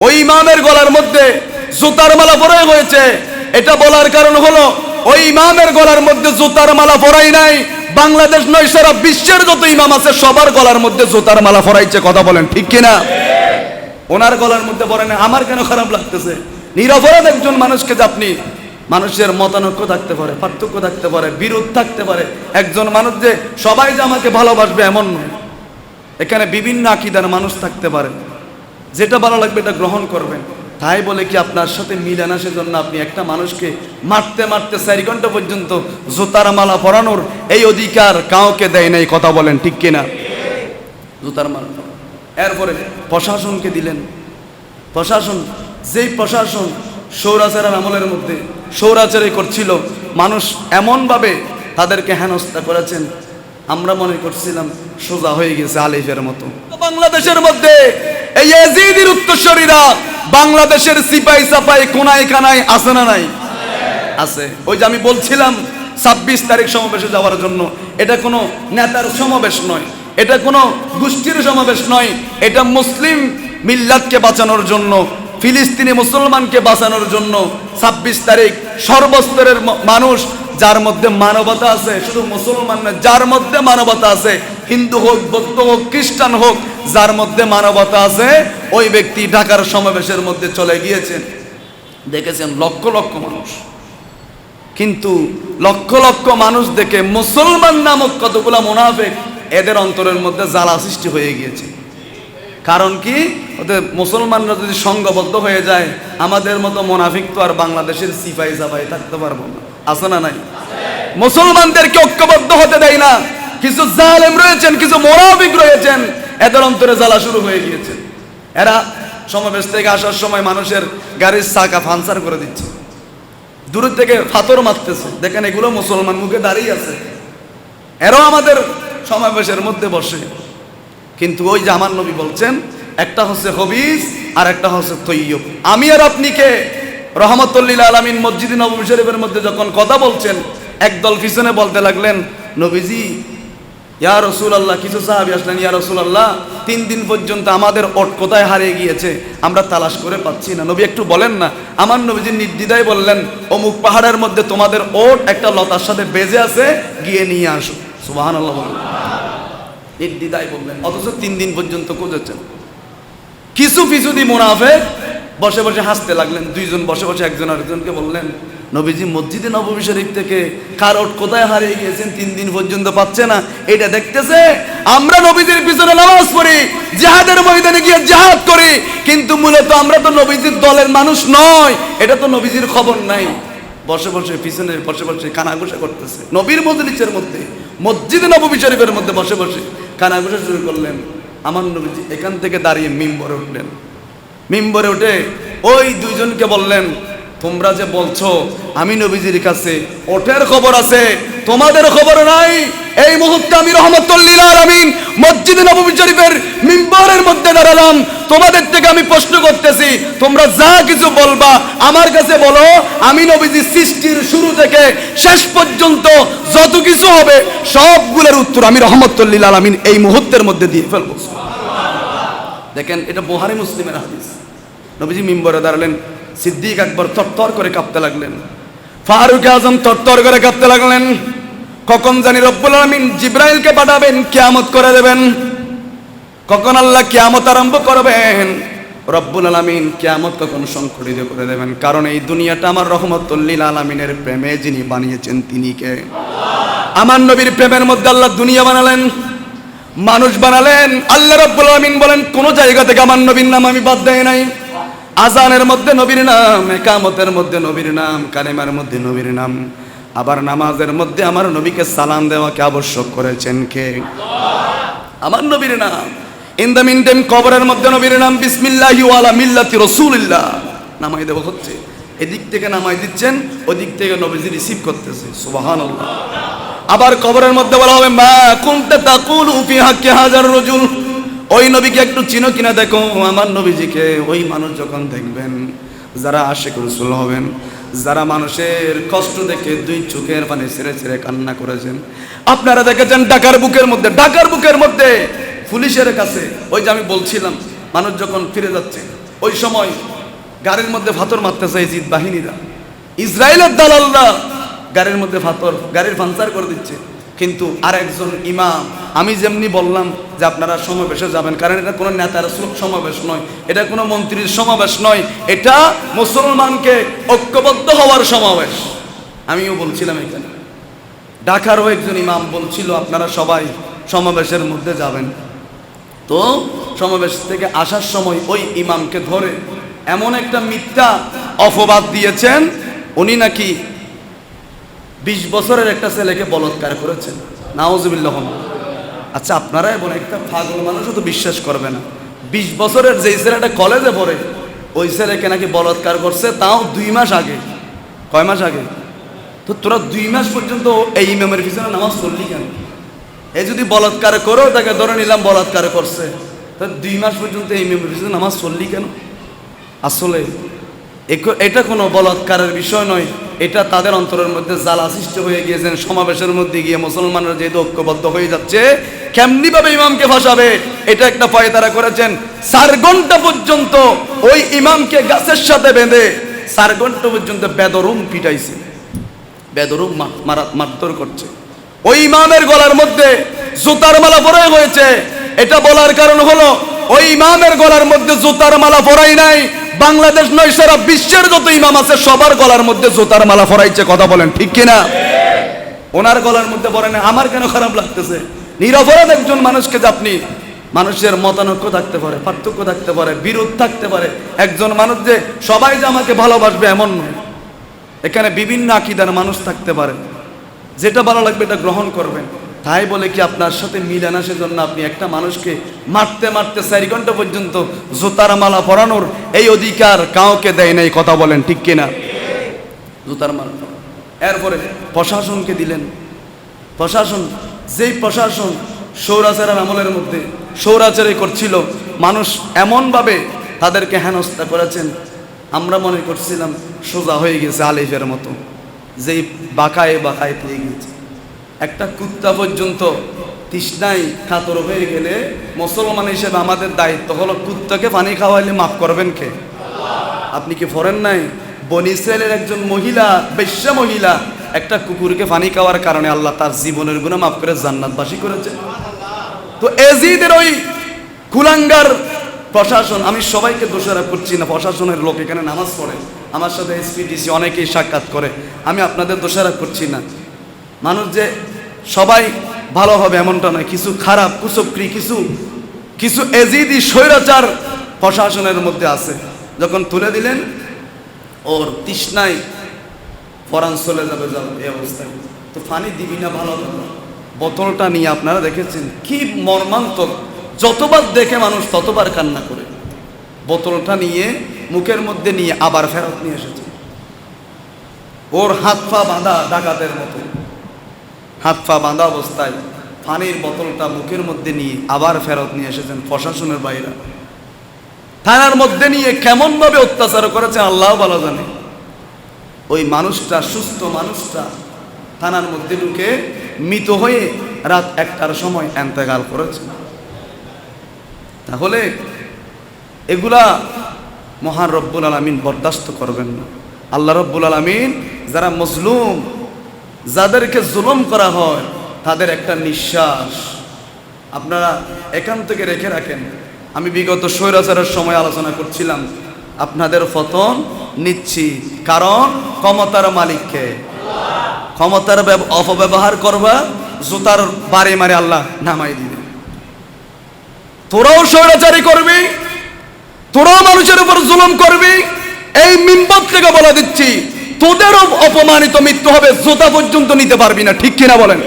ওই ইমামের গলার মধ্যে জুতার মালা পরে হয়েছে। এটা বলার কারণ হলো, ওই ইমামের গলার মধ্যে জুতার মালা পরাই নাই। বাংলাদেশ নয়, সারা বিশ্বের যত ইমাম আছে, সবার গলার মধ্যে জুতার মালা পরাইছে। কথা বলেন, ঠিক কিনা? ওনার গলার মধ্যে পরে না আমার কেন খারাপ লাগতেছে? নিরপরাধ একজন মানুষকে যে আপনি মানুষের মতানৈক্য থাকতে পারে, পার্থক্য থাকতে পারে, বিরোধ থাকতে পারে, একজন মানুষ যে সবাই যে আমাকে ভালোবাসবে এমন নয়। এখানে বিভিন্ন আকিদার মানুষ থাকতে পারে। যেটা ভালো লাগবে এটা গ্রহণ করবেন। তাই বলে কি আপনার সাথে মিলে না সেজন্য আপনি একটা মানুষকে মারতে মারতে চারি ঘণ্টা পর্যন্ত জুতার মালা পরানোর এই অধিকার কাউকে দেয় নাই, কথা বলেন, ঠিক কিনা? জুতার মালা এরপরে প্রশাসনকে দিলেন। প্রশাসন, যেই প্রশাসন সৌরাচারের আমলের মধ্যে সৌরাচারে করছিল, মানুষ এমনভাবে তাদেরকে হেনস্থা করেছেন, আমরা মনে করছিলাম সোজা হয়ে গেছে আলিফের মতো। বাংলাদেশের মধ্যে এই এজিদির উত্তরসরীরা বাংলাদেশের সিপাই সাপাই কোনায় কানায় আছে না নাই? আছে। ওই যে আমি বলছিলাম, ছাব্বিশ তারিখ সমাবেশে যাওয়ার জন্য। এটা কোনো নেতার সমাবেশ নয়। এটা কোনো গোষ্ঠীর সমাবেশ নয়। এটা মুসলিম মিল্লাতকে বাঁচানোর জন্য, ফিলিস্তিনি মুসলমানকে বাঁচানোর জন্য ছাব্বিশ তারিখ সর্বস্তরের মানুষ যার মধ্যে মানবতা আছে, শুধু মুসলমান না, যার মধ্যে মানবতা আছে, হিন্দু হোক, বৌদ্ধ হোক, খ্রিস্টান হোক, যার মধ্যে মানবতা আছে, ওই ব্যক্তি ঢাকার সমাবেশের মধ্যে চলে গিয়েছেন। দেখেছেন লক্ষ লক্ষ মানুষ। কিন্তু লক্ষ লক্ষ মানুষ দেখে মুসলমান নামক কতগুলা মুনাফেক এদের অন্তরের মধ্যে জ্বালা সৃষ্টি হয়ে গিয়েছে। কারণ কি? ওদের মুসলমানরা যদি সংঘবদ্ধ হয়ে যায়, আমাদের মতো মোনাফিক তো আর বাংলাদেশের সিপাই সাপাই থাকতে পারব না। আছে না নাই? মুসলমানদেরকে ঐক্যবদ্ধ হতে দেয় না। কিছু জালেম রয়েছেন, কিছু মোনাফিক রয়েছেন। এদের অন্তরে জ্বালা শুরু হয়ে গিয়েছে। এরা সমাবেশ থেকে আসার সময় মানুষের গাড়ির চাকা ফানসার করে দিচ্ছে। দূর থেকে ফাতর মারতেছে। দেখেন, এগুলো মুসলমান মুখে দাঁড়িয়ে আছে। এরাও আমাদের সমাবেশের মধ্যে বসে। কিন্তু ওই যে নবী বলছেন, একটা হচ্ছে হবিস আর একটা হচ্ছে তৈয়ব। আমি আর আপনি কে? রহমতুল্লিল আলমিন মসজিদ নবী শরীফের মধ্যে যখন কথা বলছেন, একদল পিছনে বলতে লাগলেন, নবীজি, ইয়া রসুল আল্লাহ কিছু সাহাবি আসলেন, ইয়া রসুল আল্লাহ তিন দিন পর্যন্ত আমাদের ওট কোথায় হারিয়ে গিয়েছে, আমরা তালাশ করে পাচ্ছি না। নবী একটু বলেন না, আমার নবীজি নির্দ্বিধায় বললেন, অমুক পাহাড়ের মধ্যে তোমাদের ওট একটা লতার সাথে বেজে আছে, গিয়ে নিয়ে আসো। সুবাহান আল্লাহ নির্দ্বিধায় বললেন, অথচ তিন দিন পর্যন্ত খুঁজেছেন। কিছু ফিসুদি মুনাফে বসে বসে হাসতে লাগলেন। দুইজন বসে বসে একজন আরেকজনকে বললেন, নবীজি, মসজিদে নবী শরীফ থেকে কারোট কোথায় হারিয়ে গিয়েছেন তিন দিন পর্যন্ত পাচ্ছে না। এটা দেখতেছে? আমরা নবীজির পিছনে নামাজ পড়ি, জাহাদের ময়দানে গিয়ে জাহাদ করি। কিন্তু মূলত আমরা তো নবীজির দলের মানুষ নয়। এটা তো নবীজির খবর নাই। বসে বসে পিছনে, বসে বসে কানাঘুষা করতেছে। নবীর মজলিসের মধ্যে, মসজিদে নবী শরীফের মধ্যে বসে বসে কানাঘুষা শুরু করলেন। আমার নবীজি এখান থেকে দাঁড়িয়ে মিম্বরে উঠলেন। মিম্বরে উঠে, ওই দুইজনকে বললেন, তোমরা যে বলছো, আমি নবীজির কাছে ওঠের খবর আছে, তোমাদের খবর নাই। এই মুহূর্তে আমি রহমতুল্লিল আলামিন মসজিদে নবী শরীফের মিম্বরের মধ্যে দাঁড়ালাম। তোমাদের থেকে আমি প্রশ্ন করতেছি, তোমরা যা কিছু বলবা, আমার কাছে বলো, আমি নবীজি সৃষ্টির শুরু থেকে শেষ পর্যন্ত যত কিছু হবে, সবগুলোর উত্তর আমি রহমতুল্লিল আলামিন এই মুহূর্তের মধ্যে দিয়ে ফেলব। দেখেন, এটা বোহারি মুসলিমের হাদিস। নবীজি মিম্বরে দাঁড়ালেন, সিদ্দিক আকবর তরতর করে কাঁপতে লাগলেন। ফারুক আজম তরতর করে কাঁপতে লাগলেন। কখন জানি রব্বুল আলমিন জিব্রাইলকে পাঠাবেন, কিয়ামত করে দেবেন। কখন আল্লাহ কিয়ামত আরম্ভ করবেন, রব্বুল আলমিন কিয়ামত কখন সংকটিত করে দেবেন। কারণ এই দুনিয়াটা আমার রহমতুল্লিল আলমিনের প্রেমে যিনি বানিয়েছেন, তিনি কে? আমার নবীর প্রেমের মধ্যে আল্লাহ দুনিয়া বানালেন। মানুষ বানালেন। আল্লাহ রব্বুল আলমিন বলেন, কোন জায়গা থেকে আমার নবীর নাম আমি বাদ দেয় নাই। আজানের মধ্যে নবীর নাম, একামতের মধ্যে নবীর নাম কালেমার মধ্যে নবীর নাম। আবার নামাজের মধ্যে আমার নবীকে সালাম দেওয়াকে আবশ্যক করেছেন কে? আমার নবীর নাম। ইন দ্য মিন টাইম কবরের মধ্যে নবীর নাম, বিসমিল্লাহি ওয়ালা মিল্লাতি রাসূলিল্লাহ, নামাই দেওয়া হচ্ছে। এদিক থেকে নামাই দিচ্ছেন, ওদিক থেকে নবীজি রিসিভ করতেছে। সুবহানাল্লাহ। আবার কবরের মধ্যে বলা হবে, মা কুনতা তাকুলু ফি হাক্কি হাজার রজুল। ওই নবীকে একটু চিনো কিনা দেখো, আমার নবীজিকে ওই মানুষ যখন দেখবেন, যারা আশেক রসুল হবেন, যারা মানুষের কষ্ট দেখে দুই চোখের পানি ছেড়ে ছেড়ে কান্না করেছেন, আপনারা দেখেছেন ঢাকার বুকের মধ্যে, ঢাকার বুকের মধ্যে, পুলিশের কাছে, ওই যে আমি বলছিলাম, মানুষ যখন ফিরে যাচ্ছে, ওই সময় গাড়ির মধ্যে ফাতর মারতেছে ইজিদ বাহিনীরা। ইসরায়েলের দালালরা গাড়ির মধ্যে ফাতর, গাড়ির পাঞ্চার করে দিচ্ছে। কিন্তু আর একজন ইমাম, আমি যেমনি বললাম যে আপনারা সমাবেশে যাবেন, কারণ এটা কোনো নেতার সমাবেশ নয়, এটা কোনো মন্ত্রীর সমাবেশ নয়, এটা মুসলমানকে ঐক্যবদ্ধ হওয়ার সমাবেশ। আমিও বলছিলাম এখানে। ঢাকারও একজন ইমাম বলছিল, আপনারা সবাই সমাবেশের মধ্যে যাবেন। তো সমাবেশ থেকে আসার সময় ওই ইমামকে ধরে এমন একটা মিথ্যা অপবাদ দিয়েছেন, উনি নাকি বিশ বছরের একটা ছেলেকে বলৎকার করেছেন। নাওজবিল্লাহ আচ্ছা আপনারা এবং একটা পাগল মানুষও তো বিশ্বাস করবে না বিশ বছরের যেই ছেলেটা কলেজে পড়ে, ওই ছেলেকে নাকি বলৎকার করছে, তাও দুই মাস আগে। কয় মাস আগে? তো তোরা দুই মাস পর্যন্ত এই ইমামের পিছনে নামাজ পড়লি কেন? এই যদি বলাৎকার করো, তাকে ধরে নিলাম বলাৎকার করছে। তা দুই মাস পর্যন্ত এই ইমামের পিছনে নামাজ পড়লি কেন? আসলে এটা কোনো বলাৎকারের বিষয় নয়। এটা তাদের অন্তরের মধ্যে জ্বালা সৃষ্টি হয়ে গিয়েছেন সমাবেশের মধ্যে গিয়ে মুসলমানরা যেহেতু ঐক্যবদ্ধ হয়ে যাচ্ছে কেমনি ভাবে ইমামকে ফাঁসাবে, এটা একটা পয় তারা করেছেন। চার ঘণ্টা পর্যন্ত ওই ইমামকে গাছের সাথে বেঁধে, চার ঘণ্টা পর্যন্ত বেদরুম পিটাইছে। বেদরুম মা- মারা মারধর করছে। ওই ইমামের গলার মধ্যে জুতার মালা পরে হয়েছে। এটা বলার কারণ হলো, ওই ইমামের গলার মধ্যে জুতার মালা পরাই নাই বাংলাদেশ নয়, সারা বিশ্বের যত ইমাম আছে, সবার গলার মধ্যে জোতার মালা পরাইছে কথা বলেন, ঠিক কিনা? ওনার গলার মধ্যে পরে না, আমার কেন খারাপ লাগতেছে? নিরপরাধ একজন মানুষকে যে আপনি, মানুষের মতানৈক্য থাকতে পারে, পার্থক্য থাকতে পারে, বিরোধ থাকতে পারে, একজন মানুষ যে সবাই যে আমাকে ভালোবাসবে এমন নয়। এখানে বিভিন্ন আকিদার মানুষ থাকতে পারে। যেটা ভালো লাগবে এটা গ্রহণ করবেন। তাই বলে কি আপনার সাথে মিলে না সেজন্য আপনি একটা মানুষকে মারতে মারতে চারি ঘণ্টা পর্যন্ত জুতার মালা পরানোর এই অধিকার কাউকে দেয় নাই, কথা বলেন, ঠিক কিনা? জুতার মালা এরপরে প্রশাসনকে দিলেন। প্রশাসন, যেই প্রশাসন সৌরাচারের আমলের মধ্যে সৌরাচারে করছিল, মানুষ এমনভাবে তাদেরকে হেনস্থা করেছেন, আমরা মনে করছিলাম সোজা হয়ে গেছে আলিফের মতো। যেই বাঁকায় বাঁকায় পেয়ে গিয়েছে। একটা কুত্তা পর্যন্ত তৃষ্ণায় কাতর হয়ে গেলে মুসলমান হিসেবে আমাদের দায়িত্ব হলো কুত্তাকে পানি খাওয়াইলে মাফ করবেন কে? আপনি কি ফরেন নাই? বনি একজন মহিলা, বেশ্যা মহিলা, একটা কুকুরকে পানি খাওয়ার কারণে আল্লাহ তার জীবনের গুণে মাফ করে জান্নাতবাসী করেছে। তো এজিদের ওই কুলাঙ্গার প্রশাসন, আমি সবাইকে দোষারোপ করছি না, প্রশাসনের লোক এখানে নামাজ পড়ে। আমার সাথে এসপিডিসি অনেকেই সাক্ষাৎ করে। আমি আপনাদের দোষারোপ করছি না। মানুষ যে সবাই ভালো হবে এমনটা নয়। কিছু খারাপ কুচক্রি কিছু কিছু এজিদি স্বৈরাচার প্রশাসনের মধ্যে আছে। যখন তুলে দিলেন, ওর তৃষ্ণায় পরাণ চলে যাবে যাবে এই অবস্থায়। তো পানি দিবি না, ভালো বোতলটা নিয়ে আপনারা দেখেছেন, কি মর্মান্তক যতবার দেখে মানুষ ততবার কান্না করে। বোতলটা নিয়ে, মুখের মধ্যে নিয়ে আবার ফেরত নিয়ে এসেছে। ওর হাত পা বাঁধা ডাকাতের মতো। হাত পা বাঁধা অবস্থায় পানির বোতলটা মুখের মধ্যে নিয়ে আবার ফেরত নিয়ে এসেছেন প্রশাসনের বাইরে। থানার মধ্যে নিয়ে কেমনভাবে অত্যাচার করেছেন আল্লাহ ভালো জানে। ওই মানুষটা, সুস্থ মানুষটা থানার মধ্যে ঢুকে মৃত হয়ে রাত একটার সময় এন্তেকাল করেছে। তাহলে এগুলা মহান রব্বুল আলমিন বরদাস্ত করবেন না। আল্লাহ রব্বুল আলমিন যারা মজলুম যাদেরকে জুলুম করা হয়, তাদের একটা নিঃশ্বাস। আপনারা এখান থেকে রেখে রাখেন। আমি বিগত স্বৈরাচারের সময় আলোচনা করছিলাম, আপনাদের ফতন নিচ্ছি। কারণ ক্ষমতার মালিককে। ক্ষমতার ব্যব- অপব্যবহার করবা, জুতার বারে মারে আল্লাহ নামাই দিবে। তোরাও স্বৈরাচারী করবি, তোরাও মানুষের উপর জুলুম করবি, এই মিম্বত থেকে বলে দিচ্ছি তোদেরও অপমানিত মৃত্যু হবে জোতা পর্যন্ত নিতে পারবি না ঠিক কিনা বলেন?